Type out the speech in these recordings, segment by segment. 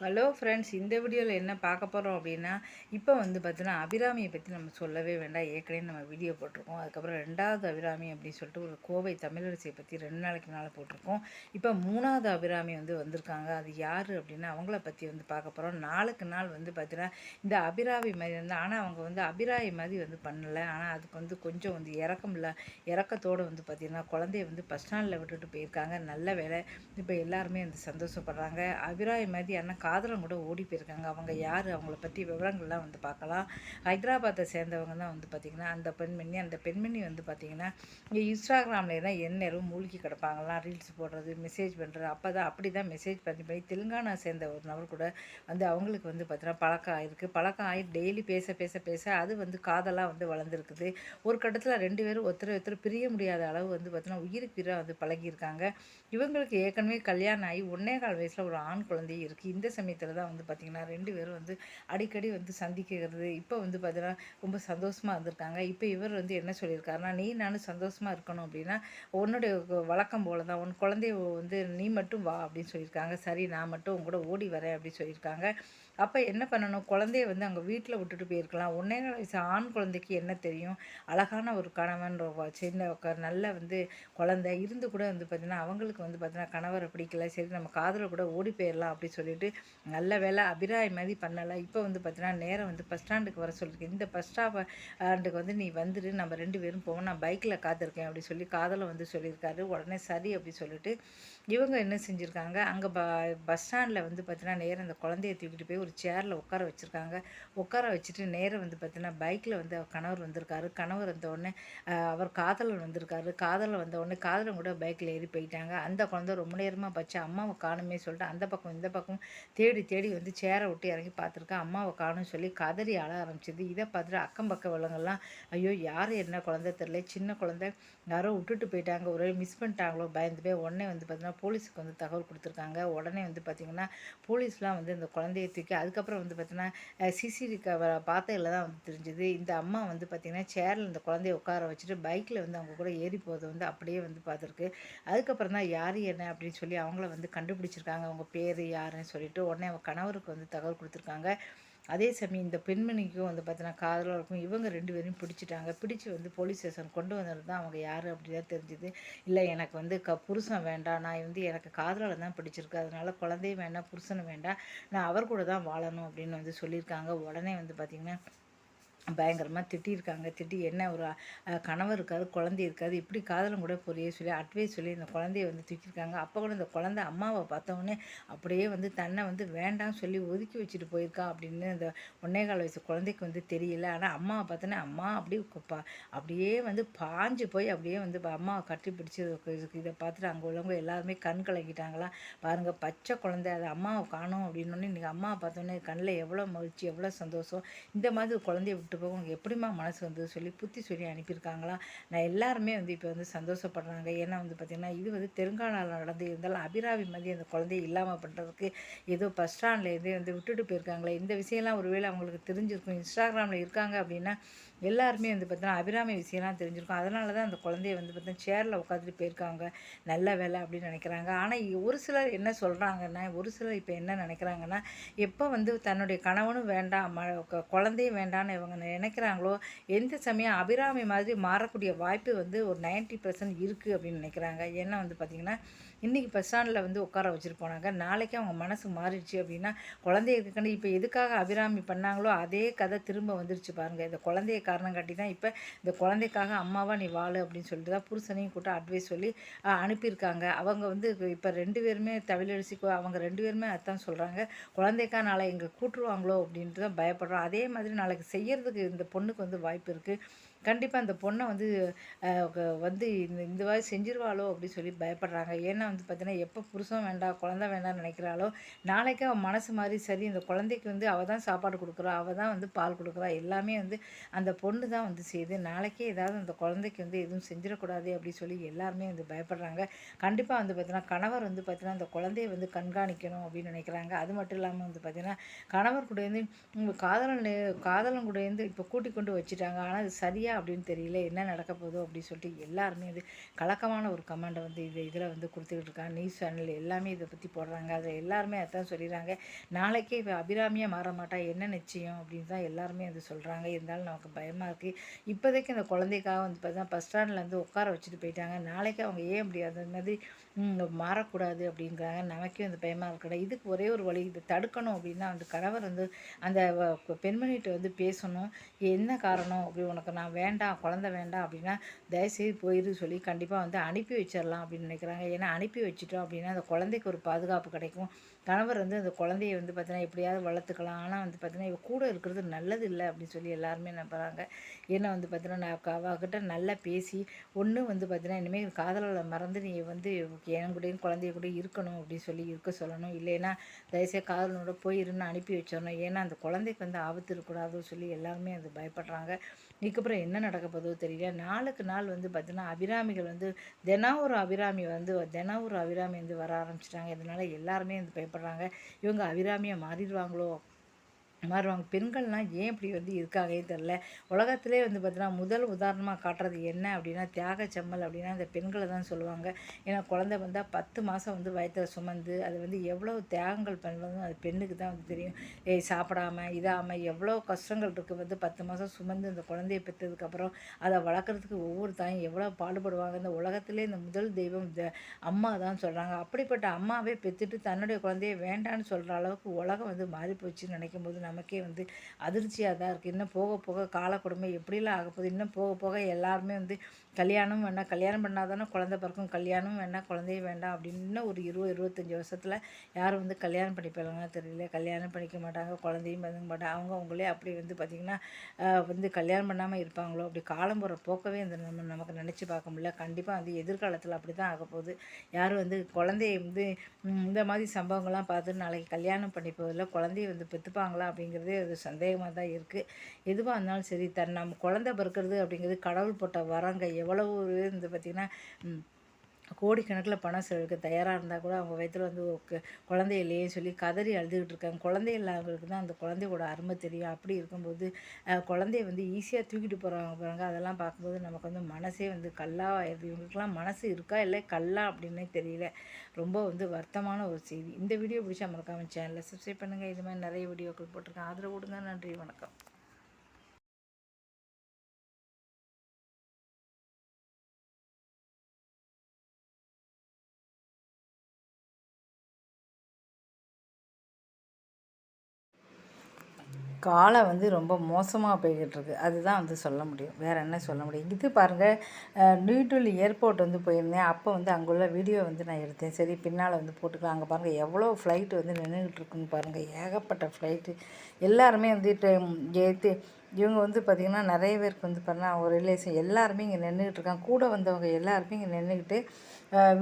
Hello friends இந்த வீடியோவில் என்ன பார்க்க போகிறோம் அப்படின்னா இப்போ வந்து பார்த்தீங்கன்னா அபிராமியை பற்றி நம்ம சொல்லவே வேண்டாம். ஏற்கனவே நம்ம வீடியோ போட்டிருக்கோம். அதுக்கப்புறம் ரெண்டாவது அபிராமி அப்படின்னு சொல்லிட்டு ஒரு கோவை தமிழரசியை பற்றி ரெண்டு நாளைக்கு மேலே போட்டிருக்கோம். இப்போ மூணாவது அபிராமி வந்து வந்திருக்காங்க. அது யார் அப்படின்னா அவங்கள பற்றி வந்து பார்க்க போகிறோம் நாளுக்கு நாள் வந்து பார்த்தீங்கன்னா இந்த அபிராமி மாதிரி வந்து ஆனால் அவங்க வந்து அபிராமி மாதிரி வந்து பண்ணலை. ஆனால் அதுக்கு வந்து கொஞ்சம் வந்து இறக்கம் இல்லை இறக்கத்தோடு வந்து பார்த்திங்கன்னா குழந்தைய வந்து பஸ் ஸ்டாண்டில் விட்டுட்டு போயிருக்காங்க. நல்ல வேலை இப்போ எல்லாருமே வந்து சந்தோஷப்படுறாங்க. அபிராமி மாதிரி ஆனால் காதலன் கூட ஓடி போயிருக்காங்க. அவங்க யார்? அவங்கள பற்றி விவரங்கள்லாம் வந்து பார்க்கலாம். ஹைதராபாத்தை சேர்ந்தவங்க தான் வந்து பார்த்திங்கன்னா அந்த பெண்மணி அந்த பெண்மணி வந்து பார்த்திங்கன்னா இங்கே இன்ஸ்டாகிராமில் தான் எந்நேரம் மூழ்கி கிடப்பாங்களாம். ரீல்ஸ் போடுறது மெசேஜ் பண்ணுறது அப்போ தான் அப்படி தான் மெசேஜ் பண்ணி பண்ணி தெலுங்கானா சேர்ந்த ஒரு நபர் கூட வந்து அவங்களுக்கு வந்து பார்த்தீங்கன்னா பழக்கம் ஆயிருக்கு. பழக்கம் ஆகி டெய்லி பேச பேச பேச அது வந்து காதலாக வந்து வளர்ந்துருக்குது. ஒரு கட்டத்தில் ரெண்டு பேரும் ஒருத்தர் ஒருத்தர் பிரிய முடியாத அளவு வந்து பார்த்தீங்கன்னா உயிருக்கு உயிராக வந்து பழகியிருக்காங்க. இவங்களுக்கு ஏற்கனவே கல்யாணம் ஆகி ஒன்னே கால் வயசில் ஒரு ஆண் குழந்தை இருக்குது இந்த சமயத்தில் தான் வந்து பார்த்திங்கன்னா ரெண்டு பேரும் வந்து அடிக்கடி வந்து சந்திக்கிறது. இப்போ வந்து பார்த்தீங்கன்னா ரொம்ப சந்தோஷமாக இருந்திருக்காங்க. இப்போ இவர் வந்து என்ன சொல்லியிருக்காருன்னா நீ நானும் சந்தோஷமாக இருக்கணும் அப்படின்னா உன்னுடைய வழக்கம் போல தான் உன் குழந்தைய வந்து நீ மட்டும் வா அப்படின்னு சொல்லியிருக்காங்க. சரி நான் மட்டும் உங்க கூட ஓடி வரேன் அப்படின்னு சொல்லியிருக்காங்க. அப்போ என்ன பண்ணணும்? குழந்தைய வந்து அங்கே வீட்டில் விட்டுட்டு போயிருக்கலாம். ஒன்றே வயசு ஆண் குழந்தைக்கு என்ன தெரியும்? அழகான ஒரு கணவன் சின்ன நல்ல வந்து குழந்தை இருந்து கூட வந்து பார்த்திங்கன்னா அவங்களுக்கு வந்து பார்த்திங்கன்னா கணவரை பிடிக்கல. சரி நம்ம காதில் கூட ஓடி போயிடலாம் அப்படி சொல்லிட்டு நல்ல வேலை அபிராய் மாதிரி பண்ணலை. இப்போ வந்து பார்த்தீங்கன்னா நேரம் வந்து பஸ் ஸ்டாண்டுக்கு வர சொல்லியிருக்கு இந்த பஸ் ஸ்டாண்டுக்கு வந்து நீ வந்துடு நம்ம ரெண்டு பேரும் போவோம். நான் பைக்கில் காத்திருக்கேன் அப்படி சொல்லி காதலை வந்து சொல்லியிருக்காரு. உடனே சரி அப்படி சொல்லிட்டு இவங்க என்ன செஞ்சுருக்காங்க? அங்கே ப பஸ் ஸ்டாண்டில் வந்து பார்த்தீங்கன்னா நேரம் இந்த குழந்தைய தூக்கிட்டு போய் ஒரு சேரில் உட்கார வச்சுருக்காங்க. உட்கார வச்சுட்டு நேரம் வந்து பார்த்தீங்கன்னா பைக்கில் வந்து கணவர் வந்திருக்காரு. கணவர் வந்த உடனே அவர் காதலன் வந்திருக்காரு. காதலன் வந்த உடனே காதலன் கூட பைக்கில் ஏறி போயிட்டாங்க. அந்த குழந்தை ரொம்ப நேரமாக பச்சு. அம்மாவை காணுமே சொல்லிட்டு அந்த பக்கம் இந்த பக்கம் தேடி தேடி வந்து சேரை விட்டு இறங்கி பார்த்துருக்கேன் அம்மாவை காணும்னு சொல்லி கதறி அழ ஆரம்பிச்சிது. இதை பார்த்துட்டு அக்கம் பக்கம் விலங்கெல்லாம் ஐயோ யார் என்ன குழந்தை தெரில சின்ன குழந்தை. யாரோ விட்டுட்டு போயிட்டாங்க. ஒரு மிஸ் பண்ணிட்டாங்களோ பயந்து போய் உடனே வந்து பார்த்தீங்கன்னா போலீஸுக்கு வந்து தகவல் கொடுத்துருக்காங்க. உடனே வந்து பார்த்திங்கன்னா போலீஸ்லாம் வந்து இந்த குழந்தைய தூக்கி அதுக்கப்புறம் வந்து பார்த்திங்கன்னா சிசிடி கவரை பார்த்ததில் தான் வந்து தெரிஞ்சுது. இந்த அம்மா வந்து பார்த்திங்கன்னா சேரில் இந்த குழந்தைய உட்கார வச்சுட்டு பைக்கில் வந்து அவங்க கூட ஏறி போகிறத வந்து அப்படியே வந்து பார்த்துருக்கு. அதுக்கப்புறம் தான் யார் என்ன அப்படின்னு சொல்லி அவங்கள வந்து கண்டுபிடிச்சிருக்காங்க. அவங்க பேர் யாருன்னு சொல்லிட்டு உடனே அவங்க கணவருக்கு வந்து தகவல் கொடுத்துருக்காங்க. அதே சமயம் இந்த பெண்மணிக்கும் வந்து பார்த்தீங்கன்னா காதலாக இருக்கும். இவங்க ரெண்டு பேரும் பிடிச்சிட்டாங்க. பிடிச்சி வந்து போலீஸ் ஸ்டேஷன் கொண்டு வந்தது தான் அவங்க யார் அப்படிதான் தெரிஞ்சுது. இல்லை எனக்கு வந்து க புருஷன் வேண்டாம். நான் வந்து எனக்கு காதலால் தான் பிடிச்சிருக்கு. அதனால் குழந்தையும் வேண்டாம் புருஷனும் வேண்டாம். நான் அவர் கூட தான் வாழணும் அப்படின்னு வந்து சொல்லியிருக்காங்க. உடனே வந்து பார்த்திங்கன்னா பயங்கரமாக திட்டியிருக்காங்க திட்டி என்ன ஒரு கணவர் இருக்காது குழந்தை இருக்காது இப்படி காதலும் கூட பொரிய சொல்லி அட்வைஸ் சொல்லி இந்த குழந்தைய வந்து தூக்கியிருக்காங்க அப்போ கூட இந்த குழந்தை அம்மாவை பார்த்தவொடனே அப்படியே வந்து தன்னை வந்து வேண்டாம் சொல்லி ஒதுக்கி வச்சுட்டு போயிருக்கா அப்படின்னு இந்த ஒன்னேகால் வயசு குழந்தைக்கு வந்து தெரியல. ஆனால் அம்மாவை பார்த்தோன்னே அம்மா அப்படியே அப்படியே வந்து பாஞ்சு போய் அப்படியே வந்து அம்மாவை கட்டி பிடிச்சி இதை பார்த்துட்டு அங்கே உள்ளவங்க எல்லாருமே கண் கலக்கிட்டாங்களா பாருங்கள் பச்சை குழந்தை அதை அம்மாவை காணும் அப்படின்னோடனே இன்றைக்கி அம்மாவை பார்த்தோன்னே கண்ணில் எவ்வளோ மகிழ்ச்சி எவ்வளோ சந்தோஷம். இந்த மாதிரி குழந்தைய விட்டு விட்டு போக எப்படிமா மனசு வந்து சொல்லி புத்தி சொல்லி அனுப்பியிருக்காங்களா? நான் எல்லாருமே வந்து இப்போ வந்து சந்தோஷப்படுறாங்க. ஏன்னா வந்து பார்த்திங்கன்னா இது வந்து தெலுங்கானாவில் நடந்து இருந்தாலும் அபிராமி மாதிரி அந்த குழந்தைய இல்லாமல் பண்ணுறதுக்கு ஏதோ பஸ் ஸ்டாண்ட்லேருந்தே வந்து விட்டுட்டு போயிருக்காங்களே. இந்த விஷயம்லாம் ஒருவேளை அவங்களுக்கு தெரிஞ்சிருக்கும். இன்ஸ்டாகிராமில் இருக்காங்க அப்படின்னா எல்லாருமே வந்து பார்த்தீங்கன்னா அபிராமி விஷயம்லாம் தெரிஞ்சிருக்கும். அதனால தான் அந்த குழந்தைய வந்து பார்த்தீங்கன்னா சேரில் உட்காந்துட்டு போயிருக்காங்க. நல்ல வேலை அப்படின்னு நினைக்கிறாங்க. ஆனால் ஒரு சிலர் என்ன சொல்கிறாங்கன்னா ஒரு சிலர் இப்போ என்ன நினைக்கிறாங்கன்னா எப்போ வந்து தன்னுடைய கணவனும் வேண்டாம் ம குழந்தையும் வேண்டாம்னு இவங்க நினைக்கிறாங்களோ எந்த சமயம் அபிராமி மாதிரி மாறக்கூடிய வாய்ப்பு வந்து ஒரு நைன்ட்டி பர்சன்ட் இருக்குது அப்படின்னு நினைக்கிறாங்க. ஏன்னா வந்து பார்த்திங்கன்னா இன்றைக்கி பஸ் ஸ்டாண்டில் வந்து உட்கார வச்சுட்டு போனாங்க. நாளைக்கு அவங்க மனசு மாறிடுச்சு அப்படின்னா குழந்தைய கண்டு இப்போ எதுக்காக அபிராமி பண்ணாங்களோ அதே கதை திரும்ப வந்துருச்சு பாருங்கள் இந்த குழந்தைய காரணம் காட்டி தான் இப்போ இந்த குழந்தைக்காக அம்மாவாக நீ வாழு அப்படின்னு சொல்லிட்டு தான் புருஷனையும் கூட்ட அட்வைஸ் சொல்லி அனுப்பியிருக்காங்க. அவங்க வந்து இப்போ ரெண்டு பேருமே தவிலரிசி அவங்க ரெண்டு பேருமே அதான் சொல்கிறாங்க குழந்தைக்கா நாளை எங்களை கூட்டுருவாங்களோ அப்படின்ட்டு தான் பயப்படுறோம். அதே மாதிரி நாளைக்கு செய்கிறதுக்கு இந்த பொண்ணுக்கு வந்து வாய்ப்பு இருக்குது கண்டிப்பாக அந்த பொண்ணை வந்து வந்து இந்த இந்த மாதிரி செஞ்சிருவாளோ அப்படின்னு சொல்லி பயப்படுறாங்க. ஏன்னா வந்து பார்த்தீங்கன்னா எப்போ புருஷன் வேண்டாம் குழந்த வேண்டாம்னு நினைக்கிறாளோ நாளைக்கு அவன் மனசு மாதிரி சரி இந்த குழந்தைக்கு வந்து அவள் தான் சாப்பாடு கொடுக்குறா அவள் தான் வந்து பால் கொடுக்குறா எல்லாமே வந்து அந்த பொண்ணு தான் வந்து செய்யுது. நாளைக்கே ஏதாவது அந்த குழந்தைக்கு வந்து எதுவும் செஞ்சிடக்கூடாது அப்படின்னு சொல்லி எல்லாருமே வந்து பயப்படுறாங்க. கண்டிப்பாக வந்து பார்த்தீங்கன்னா கணவர் வந்து பார்த்தீங்கன்னா அந்த குழந்தைய வந்து கண்காணிக்கணும் அப்படின்னு நினைக்கிறாங்க. அது மட்டும் இல்லாமல் வந்து பார்த்தீங்கன்னா கணவர் கூட வந்து காதலன் காதலன் கூட வந்து இப்போ கூட்டிக் கொண்டு வச்சுட்டாங்க. ஆனால் அது சரியாக சரியா அப்படின்னு தெரியல என்ன நடக்க போதோ அப்படின்னு சொல்லிட்டு எல்லாருமே வந்து கலக்கமான ஒரு கமெண்டை வந்து இது இதில் வந்து கொடுத்துக்கிட்டு இருக்காங்க. நியூஸ் சேனல் எல்லாமே இதை பற்றி போடுறாங்க. அதில் எல்லாருமே அதான் சொல்லிடுறாங்க. நாளைக்கே இப்போ அபிராமியாக மாற மாட்டா என்ன நிச்சயம் அப்படின்னு தான் எல்லாருமே வந்து சொல்கிறாங்க இருந்தாலும் நமக்கு பயமாக இருக்குது இப்போதைக்கு அந்த குழந்தைக்காக வந்து பார்த்தா பஸ் ஸ்டாண்டில் வந்து உட்கார வச்சுட்டு போயிட்டாங்க. நாளைக்கு அவங்க ஏன் முடியாது அந்த மாதிரி மாறக்கூடாது அப்படிங்கிறாங்க நமக்கே வந்து பயமாக இருக்கடா. இதுக்கு ஒரே ஒரு வழி இதை தடுக்கணும் அப்படின்னா அந்த கணவர் வந்து அந்த பெண்மணிகிட்ட வந்து பேசணும். என்ன காரணம்? அப்படி உனக்கு நான் வேண்டாம் குழந்த வேண்டாம் அப்படின்னா தயவுசெய்து போயிரு சொல்லி கண்டிப்பாக வந்து அனுப்பி வச்சிடலாம் அப்படின்னு நினைக்கிறாங்க. ஏன்னா அனுப்பி வச்சுட்டோம் அப்படின்னா அந்த குழந்தைக்கு ஒரு பாதுகாப்பு கிடைக்கும். கணவர் வந்து அந்த குழந்தைய வந்து பார்த்தீங்கன்னா எப்படியாவது வளர்த்துக்கலாம். ஆனால் வந்து பார்த்தீங்கன்னா இவ கூட இருக்கிறது நல்லது இல்லை அப்படின்னு சொல்லி எல்லாருமே நம்புகிறாங்க ஏன்னா வந்து பார்த்தீங்கன்னா நான் அவகிட்ட நல்லா பேசி ஒன்று வந்து பார்த்தீங்கன்னா இனிமேல் காதலில் மறந்து நீ வந்து என் கூடயும் குழந்தைய கூட இருக்கணும் அப்படின்னு சொல்லி இருக்க சொல்லணும். இல்லைன்னா தயவுசெய்து காதலனோட போயிருன்னு அனுப்பி வச்சிடணும் ஏன்னா அந்த குழந்தைக்கு வந்து ஆபத்து இருக்கக்கூடாதுன்னு சொல்லி எல்லாருமே அது பயப்படுறாங்க. இதுக்கப்புறம் என்ன நடக்க போதோ தெரியல. நாளுக்கு நாள் வந்து பார்த்திங்கன்னா அபிராமிகள் வந்து தினம் ஒரு அபிராமி வந்து தினம் ஒரு அபிராமி வந்து வர ஆரம்பிச்சிட்டாங்க. இதனால் எல்லாருமே வந்து பயப்படுறாங்க. இவங்க அபிராமியை மாறிடுவாங்களோ? மாறுவாங்க பெண்கள்லாம் ஏன் இப்படி வந்து இருக்காங்கே தெரில உலகத்திலே வந்து பார்த்தீங்கன்னா முதல் உதாரணமாக காட்டுறது என்ன அப்படின்னா தியாக செம்மல் அப்படின்னா அந்த பெண்களை தான் சொல்லுவாங்க. ஏன்னா குழந்தை வந்தால் பத்து மாதம் வந்து வயத்தில் சுமந்து அது வந்து எவ்வளோ தியாகங்கள் பண்ணுறதும் அது பெண்ணுக்கு தான் வந்து தெரியும். ஏய் சாப்பிடாமல் இதாமல் எவ்வளோ கஷ்டங்கள் இருக்குது வந்து பத்து மாதம் சுமந்து அந்த குழந்தைய பெற்றதுக்கப்புறம் அதை வளர்க்குறதுக்கு ஒவ்வொரு தாயும் எவ்வளோ பாடுபடுவாங்க. இந்த உலகத்திலே இந்த முதல் தெய்வம் இந்த அம்மா தான் சொல்கிறாங்க அப்படிப்பட்ட அம்மாவே பெற்றுட்டு தன்னுடைய குழந்தைய வேண்டான்னு சொல்கிற அளவுக்கு உலகம் வந்து மாறி போச்சுன்னு நினைக்கும் போது நமக்கே வந்து அதிர்ச்சியாக தான் இருக்குது இன்னும் போக போக காலக்கொடுமை எப்படிலாம் ஆக போகுது? இன்னும் போக போக எல்லாருமே வந்து கல்யாணம் வேண்டாம் கல்யாணம் பண்ணால் தானே குழந்தை பிறக்கும். கல்யாணம் வேண்டாம் குழந்தையும் வேண்டாம் அப்படின்னு ஒரு இருபது இருபத்தஞ்சி வருஷத்தில் யாரும் வந்து கல்யாணம் பண்ணிப்பாங்கன்னு தெரியல. கல்யாணம் பண்ணிக்க மாட்டாங்க குழந்தையும் பண்ணிக்க மாட்டாங்க. அவங்க அவங்களே அப்படி வந்து பார்த்திங்கன்னா வந்து கல்யாணம் பண்ணாமல் இருப்பாங்களோ? அப்படி காலம் போகிற போக்கவே இந்த நம்ம நமக்கு நினச்சி பார்க்க முடியல. கண்டிப்பாக வந்து எதிர்காலத்தில் அப்படி தான் ஆக போகுது. யாரும் வந்து குழந்தைய வந்து இந்த மாதிரி சம்பவங்கள்லாம் பார்த்து நாளைக்கு கல்யாணம் பண்ணி போதில் குழந்தைய வந்து பெற்றுப்பாங்களா அப்படிங்கிறதே அது சந்தேகமாக தான் இருக்குது எதுவாக இருந்தாலும் சரி தன் நம்ம குழந்தை பிறக்கிறது அப்படிங்கிறது கடவுள் போட்ட வரங்க. எவ்வளவு வந்து பார்த்திங்கன்னா கோடிக்கணக்கில் பணம் செலவுக்கு தயாராக இருந்தால் கூட அவங்க வயிற்றில் வந்து குழந்தை இல்லையே சொல்லி கதறி அழுதுகிட்டு இருக்காங்க. குழந்தை இல்லாதவங்களுக்கு தான் அந்த குழந்தையோட அருமை தெரியும். அப்படி இருக்கும்போது குழந்தைய வந்து ஈஸியாக தூக்கிட்டு போகிறாங்க பாருங்க. அதெல்லாம் பார்க்கும்போது நமக்கு வந்து மனசே வந்து கல்லாக ஆயிடுது இவங்களுக்குலாம் மனசு இருக்கா இல்லை கல்லா அப்படின்னே தெரியல. ரொம்ப வந்து வருத்தமான ஒரு செய்தி. இந்த வீடியோ பிடிச்சா மறக்காமல் சேனலில் சப்ஸ்கிரைப் பண்ணுங்கள் இது மாதிரி நிறைய வீடியோக்கள் போட்டிருக்கேன். ஆதரவு கொடுங்க நன்றி வணக்கம். காலம் வந்து ரொம்ப மோசமாக போய்கிட்டுருக்கு. அதுதான் வந்து சொல்ல முடியும். வேறு என்ன சொல்ல முடியும்? இது பாருங்கள் நியூட்டல் ஏர்போர்ட் வந்து போயிருந்தேன். அப்போ வந்து அங்குள்ள வீடியோ வந்து நான் எடுத்தேன். சரி பின்னால் வந்து போட்டுக்கலாம். அங்கே பாருங்கள் எவ்வளோ ஃப்ளைட்டு வந்து நின்றுக்கிட்டு இருக்குன்னு பாருங்கள் ஏகப்பட்ட ஃப்ளைட்டு எல்லாருமே வந்து ஏற்று இவங்க வந்து பார்த்திங்கன்னா நிறைய பேருக்கு வந்து பார்த்தீங்கன்னா அவங்க ரிலேஷன் எல்லாருமே இங்கே நின்றுக்கிட்டு இருக்காங்க கூட வந்தவங்க எல்லாருமே இங்கே நின்றுக்கிட்டு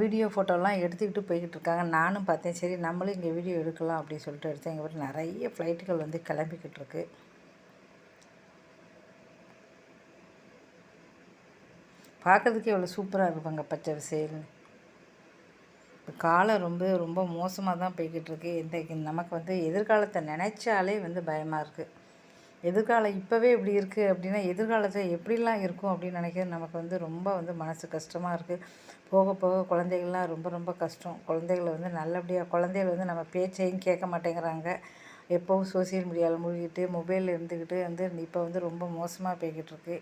வீடியோ ஃபோட்டோலாம் எடுத்துக்கிட்டு போய்கிட்டு இருக்காங்க. நானும் பார்த்தேன். சரி நம்மளும் இங்கே வீடியோ எடுக்கலாம் அப்படின்னு சொல்லிட்டு எடுத்தேன். இங்கே வீட்டில் நிறைய ஃப்ளைட்டுகள் வந்து கிளம்பிக்கிட்டு இருக்கு. பார்க்குறதுக்கே எவ்வளோ சூப்பராக இருப்பாங்க பச்சை விசேல்னு. இப்போ காலம் ரொம்ப ரொம்ப மோசமாக தான் போய்கிட்டு இருக்கு. இந்த நமக்கு வந்து எதிர்காலத்தை நினச்சாலே வந்து பயமாக இருக்குது எதிர்காலம் இப்போவே இப்படி இருக்குது அப்படின்னா எதிர்காலத்தில் எப்படிலாம் இருக்கும் அப்படின்னு நினைக்கிறது நமக்கு வந்து ரொம்ப வந்து மனசு கஷ்டமாக இருக்குது போக போக குழந்தைகள்லாம் ரொம்ப ரொம்ப கஷ்டம். குழந்தைகளை வந்து நல்லபடியாக குழந்தைகள் வந்து நம்ம பேச்சையும் கேட்க மாட்டேங்கிறாங்க. எப்போவும் சோசியல் மீடியாவில் மூழ்கிட்டு மொபைலில் இருந்துக்கிட்டு வந்து இப்போ வந்து ரொம்ப மோசமாக போய்கிட்டு இருக்குது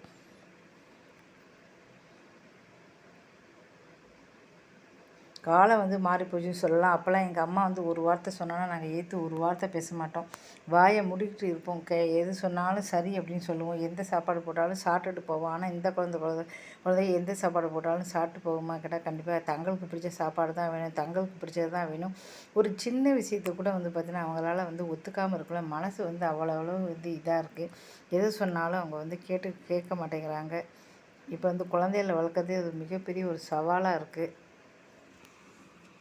காலம் வந்து மாறி போச்சுன்னு சொல்லலாம். அப்போல்லாம் எங்கள் அம்மா வந்து ஒரு வார்த்தை சொன்னோன்னா நாங்கள் ஏற்று ஒரு வார்த்தை பேச மாட்டோம். வாயை முடிக்கிட்டு இருப்போம். கே எது சொன்னாலும் சரி அப்படின்னு சொல்லுவோம். எந்த சாப்பாடு போட்டாலும் சாப்பிட்டுட்டு போவோம். ஆனால் இந்த குழந்தை குழந்தை குழந்தை எந்த சாப்பாடு போட்டாலும் சாப்பிட்டு போகுமா கேட்டால் கண்டிப்பாக தங்களுக்கு பிடிச்ச சாப்பாடு தான் வேணும். தங்களுக்கு பிடிச்சது தான் வேணும். ஒரு சின்ன விஷயத்தை கூட வந்து பார்த்திங்கன்னா அவங்களால வந்து ஒத்துக்காமல் இருக்கல. மனசு வந்து அவ்வளோ அவ்வளோ வந்து இதாக இருக்குது எது சொன்னாலும் அவங்க வந்து கேட்டு கேட்க மாட்டேங்கிறாங்க. இப்போ வந்து குழந்தைகளை வளர்க்குறதே அது மிகப்பெரிய ஒரு சவாலாக இருக்குது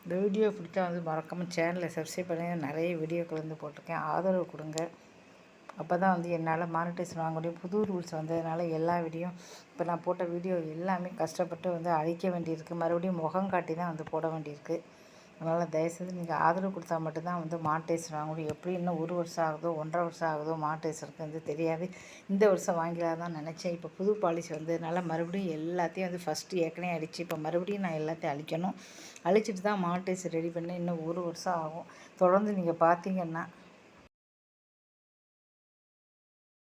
இந்த வீடியோ பிடிச்சா வந்து மறக்காமல் சேனலை சப்ஸ்கிரைப் பண்ணி நிறைய வீடியோக்கள் வந்து போட்டிருக்கேன். ஆதரவு கொடுங்க. அப்போ தான் வந்து என்னால் மானிட்டேஷன் வாங்க முடியும். புது ரூல்ஸ் வந்ததுனால எல்லா வீடியோ இப்போ நான் போட்ட வீடியோ எல்லாமே கஷ்டப்பட்டு வந்து அழிக்க வேண்டியிருக்கு. மறுபடியும் முகம் காட்டி தான் வந்து போட வேண்டியிருக்கு. அதனால் தயவுசெய்து நீங்கள் ஆதரவு கொடுத்தா மட்டும்தான் வந்து மாட்டேஸ் வாங்க முடியும் எப்படி இன்னும் ஒரு வருஷம் ஆகுதோ ஒன்றரை வருஷம் ஆகுதோ மாட்டேஸ் வந்து தெரியாது. இந்த வருஷம் வாங்கிடலாம் தான் நினச்சேன். இப்போ புது பாலிசி வந்ததுனால மறுபடியும் எல்லாத்தையும் வந்து ஃபஸ்ட்டு ஏற்கனவே அடித்து இப்போ மறுபடியும் நான் எல்லாத்தையும் அழிக்கணும். அழிச்சிட்டு தான் மாட்டேஸ் ரெடி பண்ணி இன்னும் ஒரு வருஷம் ஆகும். தொடர்ந்து நீங்கள் பார்த்தீங்கன்னா